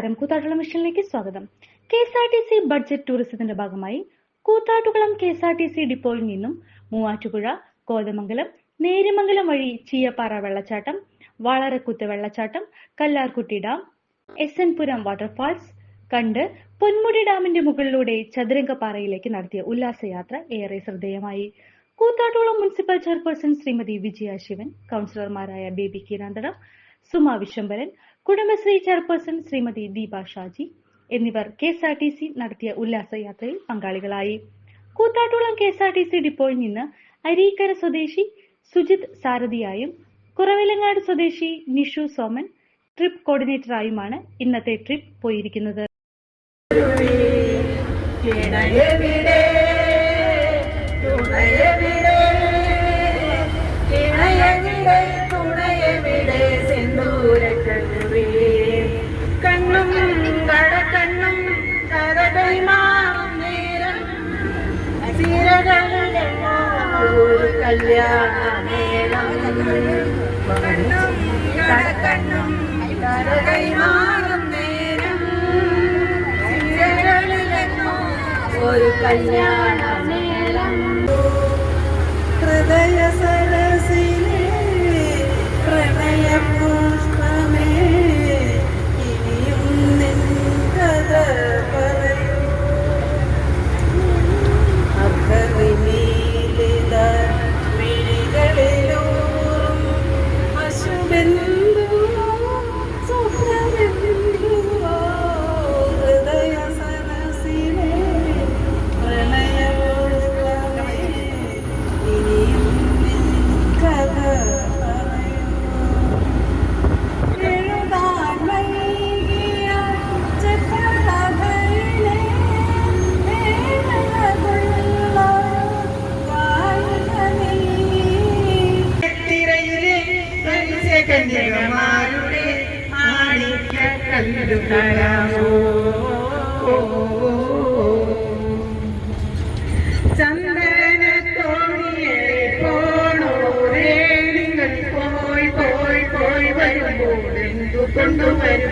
നമസ്കാരം. കൂത്താട്ടുള്ള മിഷനിലേക്ക് സ്വാഗതം. K S R T C budget ടൂറിസത്തിന്റെ ഭാഗമായി Koothattukulam K S R T C ഡിപ്പോയിൽ നിന്നും മൂവാറ്റുപുഴ കോതമംഗലം നേര്യമംഗലം വഴി ചീയപ്പാറ വെള്ളച്ചാട്ടം വളരക്കുത്ത് വെള്ളച്ചാട്ടം Kallarkutty dam S N Puram waterfalls കണ്ട് പൊന്മുടി ഡാമിന്റെ മുകളിലൂടെ ചതുരംഗപ്പാറയിലേക്ക് നടത്തിയ ഉല്ലാസയാത്ര ഏറെ ശ്രദ്ധേയമായി. കൂത്താട്ടുകുളം മുനിസിപ്പൽ ചെയർപേഴ്സൺ ശ്രീമതി വിജയ ശിവൻ കൌൺസിലർമാരായ ബേബി കീരാന്തടം സുമ വിശ്വംഭരൻ കുടുംബശ്രീ ചെയർപേഴ്സൺ ശ്രീമതി ദീപ ഷാജി എന്നിവർ K S R T C നടത്തിയ ഉല്ലാസയാത്രയിൽ പങ്കാളികളായി. Koothattukulam K S R T C ഡിപ്പോയിൽ നിന്ന് അരീക്കര സ്വദേശി സുജിത് സാരഥിയായും കുറവിലങ്ങാട് സ്വദേശി നിഷു സോമൻ ട്രിപ്പ് കോർഡിനേറ്ററായുമാണ് ഇന്നത്തെ ട്രിപ്പ് പോയിരിക്കുന്നത്. ഇണയവിടെ ഒരു കല്യാണ മേളം ഹൃദയ അശുബിന്ദുവോ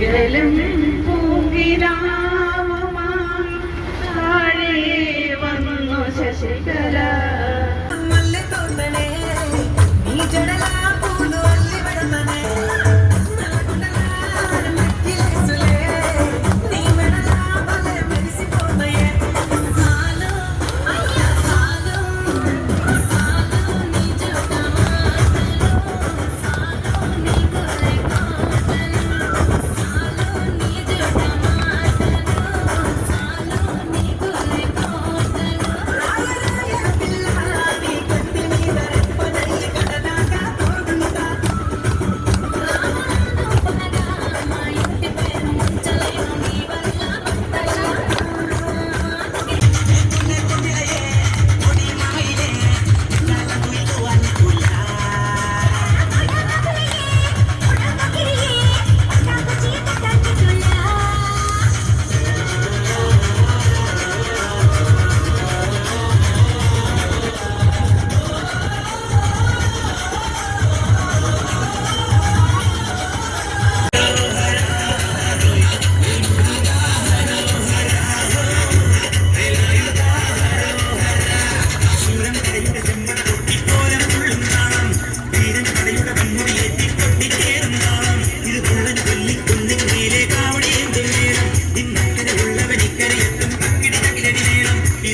നിഴലും വന്നു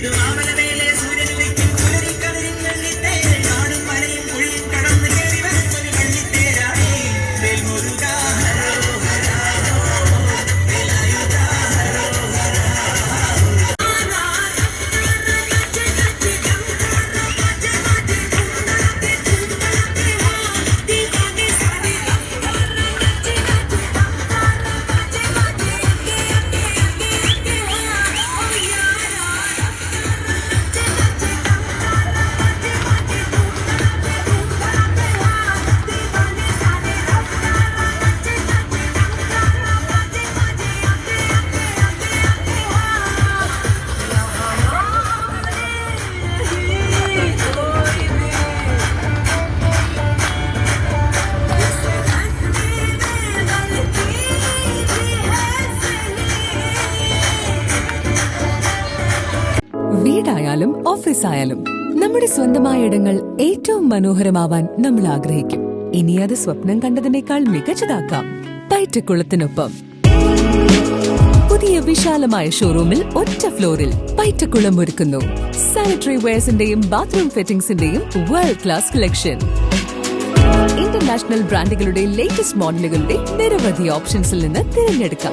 இது വീടായാലും ഓഫീസായാലും നമ്മുടെ സ്വന്തമായ ഇടങ്ങൾ ഏറ്റവും മനോഹരമാവാൻ നമ്മൾ ആഗ്രഹിക്കും. ഇനി അത് സ്വപ്നം കണ്ടതിനേക്കാൾ മികച്ചതാക്കാം. പൈറ്റക്കുളത്തിനൊപ്പം. പുതിയ വിശാലമായ ഷോറൂമിൽ ഒറ്റ ഫ്ലോറിൽ പൈറ്റക്കുളം ഒരുക്കുന്നു. സാനിറ്ററി വെയർസിന്റെയും ബാത്റൂം ഫിറ്റിംഗ്സിന്റെയും വേൾഡ് ക്ലാസ് കളക്ഷൻ ഇന്റർനാഷണൽ ബ്രാൻഡുകളുടെ ലേറ്റസ്റ്റ് മോഡലുകളുടെ നിരവധി ഓപ്ഷൻസിൽ നിന്ന് തിരഞ്ഞെടുക്കാം.